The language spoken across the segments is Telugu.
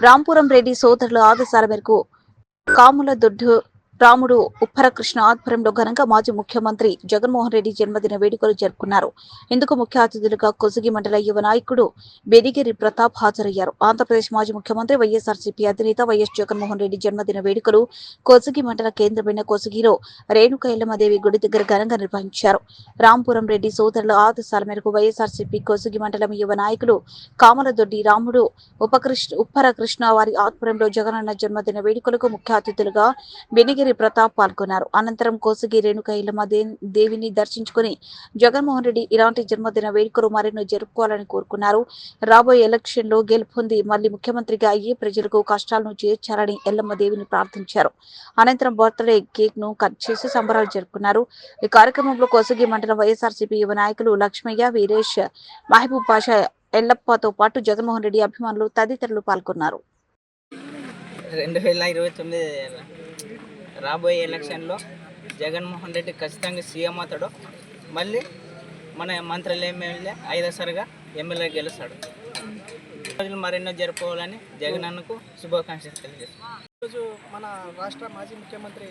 రాంపురం రెడ్డి సోదరుల ఆదేశాల మేరకు కాముల దొడ్డు రాముడు ఉప్పరకృష్ణ ఆధ్వర్యంలో ఘనంగా మాజీ ముఖ్యమంత్రి జగన్మోహన్ రెడ్డి జన్మదిన వేడుకలు జరుపుకున్నారు. ఇందుకు ముఖ్య అతిథులుగా కొసిగి మండల యువ నాయకుడు బెదిగిరి ప్రతాప్ హాజరయ్యారు. ఆంధ్రప్రదేశ్ మాజీ ముఖ్యమంత్రి వైఎస్ఆర్సీపీ అధినేత వైఎస్ జగన్మోహన్ రెడ్డి జన్మదిన వేడుకలు కొసిగి మండల కేంద్రమైన కొసిగిలో రేణుక ఎల్లమ్మదేవి గుడి దగ్గర ఘనంగా నిర్వహించారు. రాంపురం రెడ్డి సోదరుల ఆదేశాల మేరకు వైఎస్ఆర్సీపీ కొసిగి మండలం యువ నాయకులు కామలదొడ్డి రాముడు ఉపకృష్ణ ఉప్పర కృష్ణ వారి ఆధ్వర్యంలో జగనన్న జన్మదిన వేడుకలకు ముఖ్య అతిథులుగా బెనిగిరి ప్రతాప్ పాల్గొన్నారు. అనంతరం కోసగి రేణుక ఇల్లమ్మ దేవిని దర్శించుకుని జగన్మోహన్ రెడ్డి ఇలాంటి జన్మదిన వేడుకలు మరెన్నో జరుపుకోవాలని కోరుకున్నారు. రాబోయే ఎలక్షన్లో గెలుపొంది మళ్ళీ ముఖ్యమంత్రిగా అయ్యి ప్రజలకు కష్టాలను చేర్చాలని ఎల్లమ్మ దేవిని ప్రార్థించారు. అనంతరం బర్త్డే కేక్ను కట్ చేసి సంబరాలు జరుపుకున్నారు. ఈ కార్యక్రమంలో కోసగి మండలం వైఎస్ఆర్సీపీ యువ నాయకులు లక్ష్మయ్య వీరేష్ మహబూబ్ పాషా ఎల్లప్పతో పాటు జగన్మోహన్ రెడ్డి అభిమానులు తదితరులు పాల్గొన్నారు. రెండు వేల ఇరవై తొమ్మిది రాబోయే ఎలక్షన్లో జగన్మోహన్ రెడ్డి ఖచ్చితంగా సీఎం అవుతాడు. మళ్ళీ మన మంత్రులు ఎమ్మెల్యే ఐదోసారిగా ఎమ్మెల్యే గెలుస్తాడు. రోజులు మరెన్నో జరుపుకోవాలని జగన్ అన్నకు శుభాకాంక్షలు తెలియజేస్తాం ఈరోజు మన రాష్ట్ర మాజీ ముఖ్యమంత్రి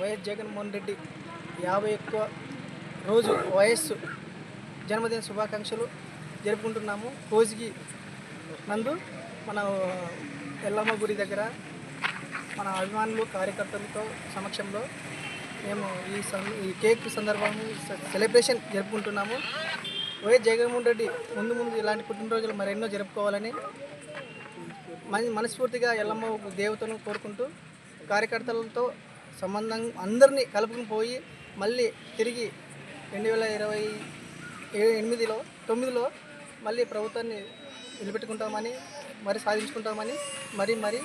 వైఎస్ జగన్మోహన్ రెడ్డి యాభై ఎక్కువ రోజు వయస్సు జన్మదిన శుభాకాంక్షలు జరుపుకుంటున్నాము. రోజుకి నందు మన ఎల్లమ్మ గుడి దగ్గర మన అభిమానులు కార్యకర్తలతో సమక్షంలో మేము ఈ సం ఈ కేక్ సందర్భం సెలబ్రేషన్ జరుపుకుంటున్నాము. వైఎస్ జగన్మోహన్ రెడ్డి ముందు ముందు ఇలాంటి పుట్టినరోజులు మరెన్నో జరుపుకోవాలని మన మనస్ఫూర్తిగా ఎల్లమ్మ దేవతను కోరుకుంటూ కార్యకర్తలతో సంబంధం అందరినీ కలుపుకుని పోయి మళ్ళీ తిరిగి రెండు వేల ఇరవై ఎనిమిదిలో తొమ్మిదిలో మళ్ళీ ప్రభుత్వాన్ని నిలబెట్టుకుంటామని మరి సాధించుకుంటామని మరి మరి